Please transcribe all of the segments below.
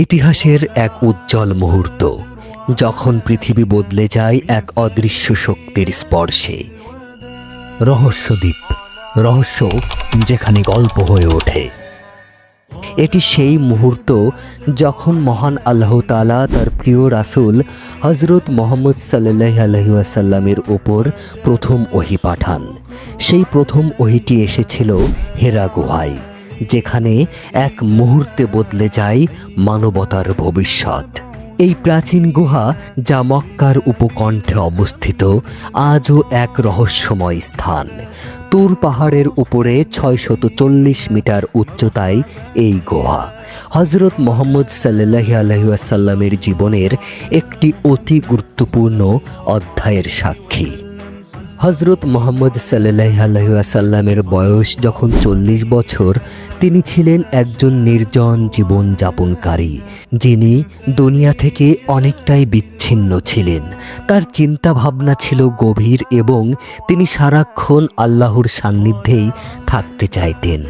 ইতিহাসের এক উজ্জ্বল মুহূর্ত, যখন পৃথিবী বদলে যায় এক অদৃশ্য শক্তির স্পর্শে। রহস্যদ্বীপ, রহস্য যেখানে গল্প হয়ে ওঠে। এটি সেই মুহূর্ত যখন মহান আল্লাহ তালা তার প্রিয় রাসুল হজরত মোহাম্মদ সাল্লাহ আলহিউসাল্লামের ওপর প্রথম ওহি পাঠান। সেই প্রথম ওহিটি এসেছিল হেরা গুহায়। যেখানে এক মুহূর্তে বদলে যায় মানবতার ভবিষ্যৎ। এই প্রাচীন গুহা যা মক্কার উপকণ্ঠে অবস্থিত, আজও এক রহস্যময় স্থান। তুর পাহাড়ের উপরে ছয়শত চল্লিশ মিটার উচ্চতায় এই গুহা। হজরত মোহাম্মদ সাল্লাহ আলহিউসাল্লামের জীবনের একটি অতি গুরুত্বপূর্ণ অধ্যায়ের সাক্ষী। হজরত মোহাম্মদ সাল্লাহ আলহিহাসাল্লামের বয়স যখন চল্লিশ বছর, তিনি ছিলেন একজন নির্জন জীবন যাপনকারী যিনি দুনিয়া থেকে অনেকটাই বিচ্ছিন্ন ছিলেন। তার চিন্তা ভাবনা ছিল গভীর এবং তিনি সারাক্ষণ আল্লাহর সান্নিধ্যেই থাকতে চাইতেন।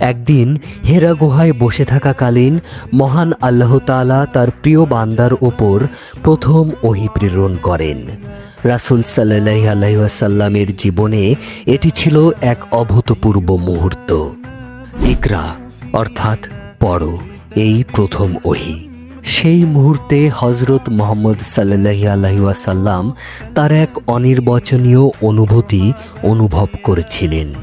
একদিন হেরা গুহায় বসে থাকাকালীন মহান আল্লাহ তাআলা তার প্রিয় বান্দার ওপর প্রথম ওহি প্রেরণ করেন। রাসুল সাল্লাহ আলাইসাল্লামের জীবনে এটি ছিল এক অভূতপূর্ব মুহূর্ত। ইকরা, অর্থাৎ পড়ো এই প্রথম ওহি। সেই মুহূর্তে হজরত মোহাম্মদ সাল্লাহ আলাইসাল্লাম তার এক অনির্বচনীয় অনুভূতি অনুভব করেছিলেন।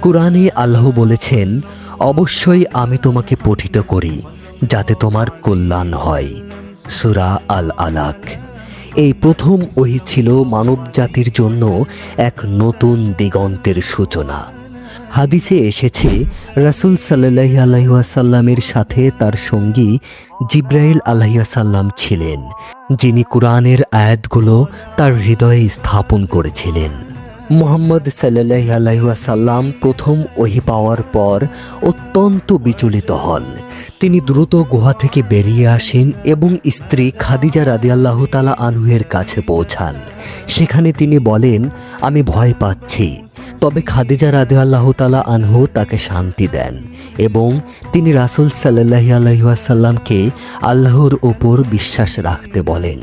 কোরআনে আল্লাহ বলেছেন, অবশ্যই আমি তোমাকে পঠিত করি, যাতে তোমার কল্যাণ হয়। সুরা আল আলাক এই প্রথম ওহি ছিল মানব জাতির জন্য এক নতুন দিগন্তের সূচনা। হাদিসে এসেছে, রাসুল সাল্লাহ আলাইসাল্লামের সাথে তার সঙ্গী জিব্রাইল আলাইসাল্লাম ছিলেন, যিনি কোরআনের আয়াতগুলো তার হৃদয়ে স্থাপন করেছিলেন। মোহাম্মদ সাল্লাহ আলাইসাল্লাম প্রথম ওহি পাওয়ার পর অত্যন্ত বিচলিত হন। তিনি দ্রুত গুহা থেকে বেরিয়ে আসেন এবং স্ত্রী খাদিজা রাদিয়াল্লাহ তালা আনহুয়ের কাছে পৌঁছান। সেখানে তিনি বলেন, আমি ভয় পাচ্ছি। তবে খাদিজা রাদে আল্লাহ তালা আনহু তাকে শান্তি দেন এবং তিনি রাসুল সাল্লাহ আলহিহাসাল্লামকে আল্লাহর ওপর বিশ্বাস রাখতে বলেন।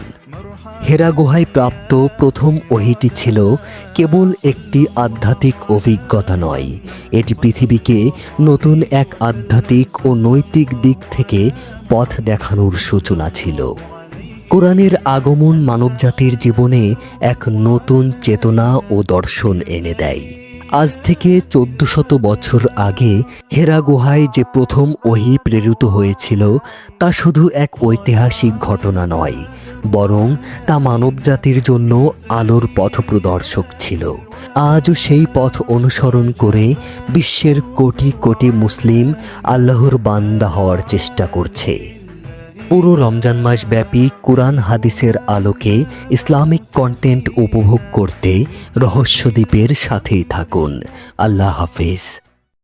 হেরা গুহায় প্রাপ্ত প্রথম ওহিটি ছিল কেবল একটি আধ্যাত্মিক অভিজ্ঞতা নয়। এটি পৃথিবীকে নতুন এক আধ্যাত্মিক ও নৈতিক দিক থেকে পথ দেখানোর সূচনা ছিল। কোরআনের আগমন মানবজাতির জীবনে এক নতুন চেতনা ও দর্শন এনে দেয়। আজ থেকে চোদ্দ শত বছর আগে হেরা গুহায় যে প্রথম ওহি প্রেরিত হয়েছিল, তা শুধু এক ঐতিহাসিক ঘটনা নয়, বরং তা মানবজাতির জন্য আলোর পথপ্রদর্শক ছিল। আজও সেই পথ অনুসরণ করে বিশ্বের কোটি কোটি মুসলিম আল্লাহর বান্দা হওয়ার চেষ্টা করছে। পুরো রমজান মাস ব্যাপী কোরআন হাদিসের আলোকে ইসলামিক কন্টেন্ট উপভোগ করতে রহস্যদ্বীপের সাথেই থাকুন। আল্লাহ হাফেজ।